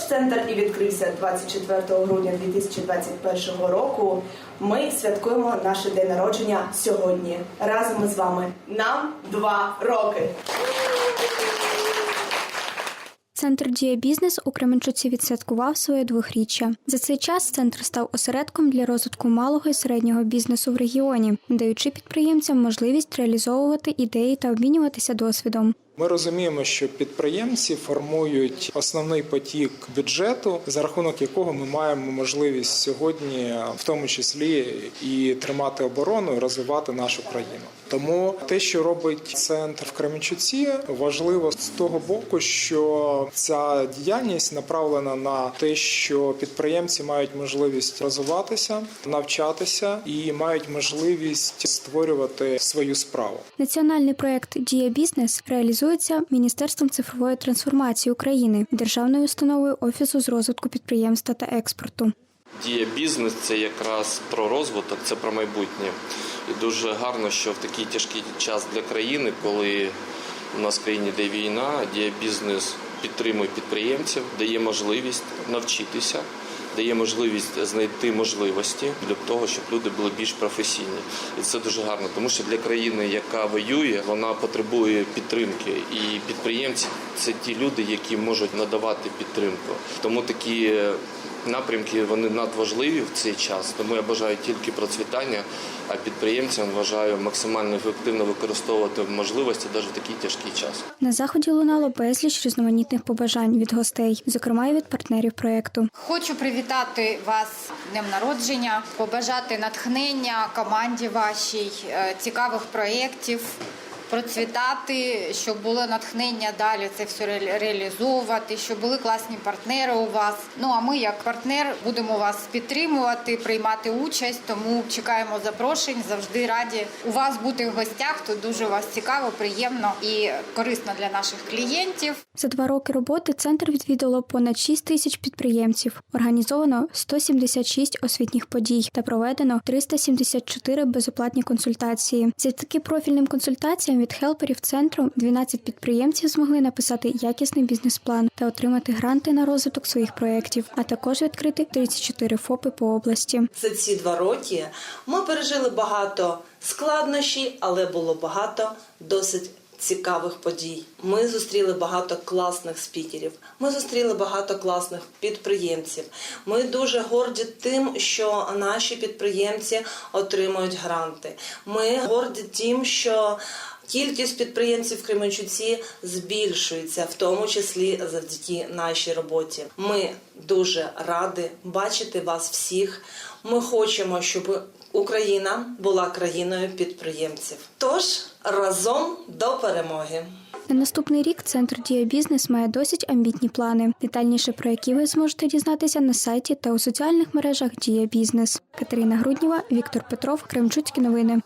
Центр і відкрився 24 грудня 2021 року, ми святкуємо наше день народження сьогодні разом з вами. Нам два роки. Центр Дія Бізнес у Кременчуці відсвяткував своє двохріччя. За цей час центр став осередком для розвитку малого і середнього бізнесу в регіоні, даючи підприємцям можливість реалізовувати ідеї та обмінюватися досвідом. Ми розуміємо, що підприємці формують основний потік бюджету, за рахунок якого ми маємо можливість сьогодні, в тому числі, і тримати оборону, і розвивати нашу країну. Тому те, що робить центр в Кременчуці, важливо з того боку, що ця діяльність направлена на те, що підприємці мають можливість розвиватися, навчатися і мають можливість створювати свою справу. Національний проект Дія Бізнес реалізується Міністерством цифрової трансформації України, державною установою Офісу з розвитку підприємства та експорту. Дія бізнес це якраз про розвиток, це про майбутнє. І дуже гарно, що в такий тяжкий час для країни, коли у нас в країні йде війна, дія бізнес підтримує підприємців, дає можливість навчитися, дає можливість знайти можливості для того, щоб люди були більш професійні. І це дуже гарно, тому що для країни, яка воює, вона потребує підтримки. І підприємці це ті люди, які можуть надавати підтримку. Тому такі напрямки вони надважливі в цей час. Тому я бажаю тільки процвітання, а підприємцям вважаю максимально ефективно використовувати можливості навіть в такий тяжкий час. На заході лунало безліч різноманітних побажань від гостей, зокрема й від партнерів проекту. Хочу привітати вас днем народження, побажати натхнення команді вашій, е, цікавих проєктів, процвітати, щоб було натхнення далі це все реалізовувати, щоб були класні партнери у вас. Ну а ми, як партнер, будемо вас підтримувати, приймати участь. Тому чекаємо запрошень. Завжди раді у вас бути в гостях. Тут дуже у вас цікаво, приємно і корисно для наших клієнтів. За два роки роботи центр відвідало понад 6 тисяч підприємців, організовано 176 освітніх подій та проведено 374 безоплатні консультації. Завдяки профільним консультаціям від хелперів центру 12 підприємців змогли написати якісний бізнес-план та отримати гранти на розвиток своїх проєктів, а також відкрити 34 ФОПи по області. За ці два роки ми пережили багато складнощів, але було багато досить цікавих подій. Ми зустріли багато класних спікерів. Ми зустріли багато класних підприємців. Ми дуже горді тим, що наші підприємці отримують гранти. Ми горді тим, що Кількість підприємців в Кременчуці збільшується, в тому числі завдяки нашій роботі. Ми дуже раді бачити вас всіх. Ми хочемо, щоб Україна була країною підприємців. Тож разом до перемоги. На наступний рік центр Дія Бізнес має досить амбітні плани, детальніше про які ви зможете дізнатися на сайті та у соціальних мережах Дія Бізнес. Катерина Грудніва, Віктор Петров, Кремчуцькі новини.